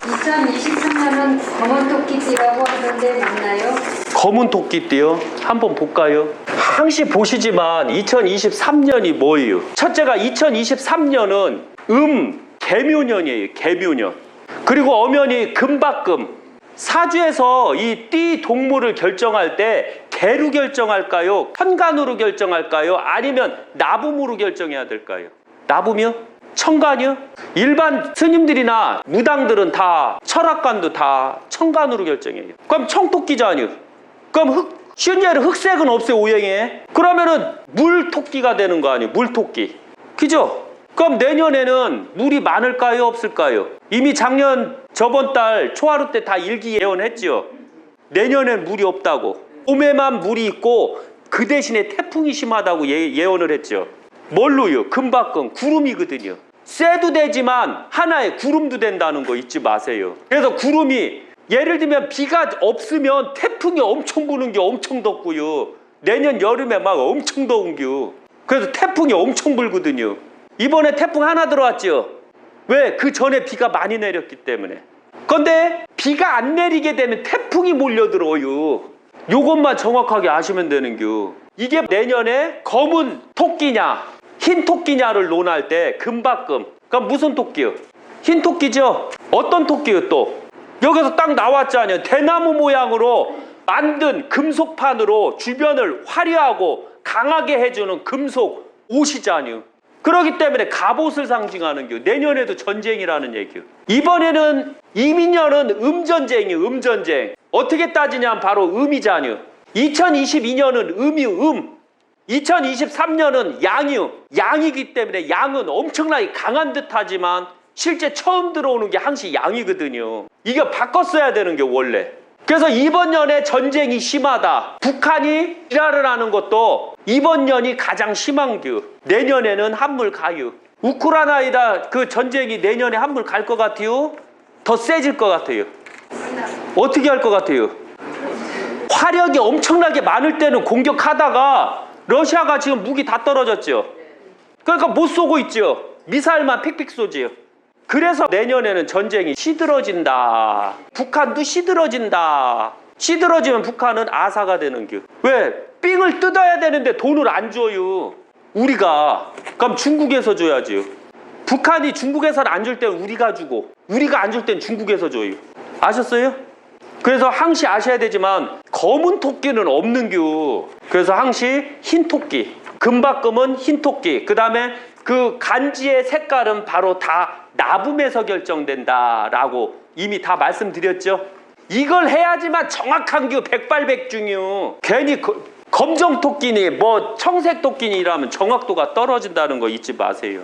(2023년은) 검은 토끼띠라고 하던데 맞나요? 검은 토끼띠요? 한번 볼까요? 항시 보시지만 2023년이 뭐예요? 첫째가 2023년은 음 개묘년이에요. 개묘년. 그리고 엄연히 금박금. 사주에서 이 띠 동물을 결정할 때 개로 결정할까요? 천간으로 결정할까요? 아니면 나붐으로 결정해야 될까요? 나붐이요? 천간이요? 일반 스님들이나 무당들은 다 철학관도 다 천간으로 결정해요. 그럼 청토끼자 아니요? 그럼 흑, 쉬운 예로 흑색은 없어요, 오행에. 그러면은 물토끼가 되는 거 아니에요, 물토끼. 그죠? 그럼 내년에는 물이 많을까요, 없을까요? 이미 작년, 저번 달 초하루 때 다 일기 예언했죠. 내년엔 물이 없다고. 봄에만 물이 있고 그 대신에 태풍이 심하다고 예, 예언을 했죠. 뭘로요? 금박금, 구름이거든요. 쇠도 되지만 하나의 구름도 된다는 거 잊지 마세요. 그래서 구름이 예를 들면 비가 없으면 태풍이 엄청 부는 게 엄청 덥고요. 내년 여름에 막 엄청 더운 겨. 그래서 태풍이 엄청 불거든요. 이번에 태풍 하나 들어왔죠. 왜? 그 전에 비가 많이 내렸기 때문에. 근데 비가 안 내리게 되면 태풍이 몰려들어요. 요것만 정확하게 아시면 되는겨. 이게 내년에 검은 토끼냐, 흰 토끼냐를 논할 때 금박금. 그럼 무슨 토끼요? 흰 토끼죠? 어떤 토끼요 또? 여기서 딱 나왔잖아요. 대나무 모양으로 만든 금속판으로 주변을 화려하고 강하게 해주는 금속 옷이잖아요. 그렇기 때문에 갑옷을 상징하는 겨. 내년에도 전쟁이라는 얘기요. 이번에는 이민년은 음전쟁이요. 음전쟁. 어떻게 따지냐면 바로 음이잖아요. 2022년은 음이 음. 2023년은 양이요. 양이기 때문에 양은 엄청나게 강한 듯하지만 실제 처음 들어오는 게 항시 양이거든요. 이거 바꿨어야 되는 게 원래. 그래서 이번 년에 전쟁이 심하다. 북한이 지랄을 하는 것도 이번 년이 가장 심한 겨. 내년에는 한물 가요. 우크라이나에다 그 전쟁이 내년에 한물 갈 것 같아요? 더 세질 것 같아요. 어떻게 할 것 같아요? 화력이 엄청나게 많을 때는 공격하다가 러시아가 지금 무기 다 떨어졌죠. 그러니까 못 쏘고 있죠. 미사일만 픽픽 쏘지요. 그래서 내년에는 전쟁이 시들어진다. 북한도 시들어진다. 시들어지면 북한은 아사가 되는 겨. 왜? 삥을 뜯어야 되는데 돈을 안 줘요. 우리가. 그럼 중국에서 줘야지요. 북한이 중국에서는 안줄 때는 우리가 주고 우리가 안 줄 땐 중국에서 줘요. 아셨어요? 그래서 항시 아셔야 되지만 검은 토끼는 없는겨. 그래서 항시 흰 토끼. 금박금은 흰 토끼. 그 다음에 그 간지의 색깔은 바로 다 나붐에서 결정된다라고 이미 다 말씀드렸죠. 이걸 해야지만 정확한 겨 백발백중이요. 괜히 거- 검정 토끼니 뭐 청색 토끼니 이라면 정확도가 떨어진다는 거 잊지 마세요.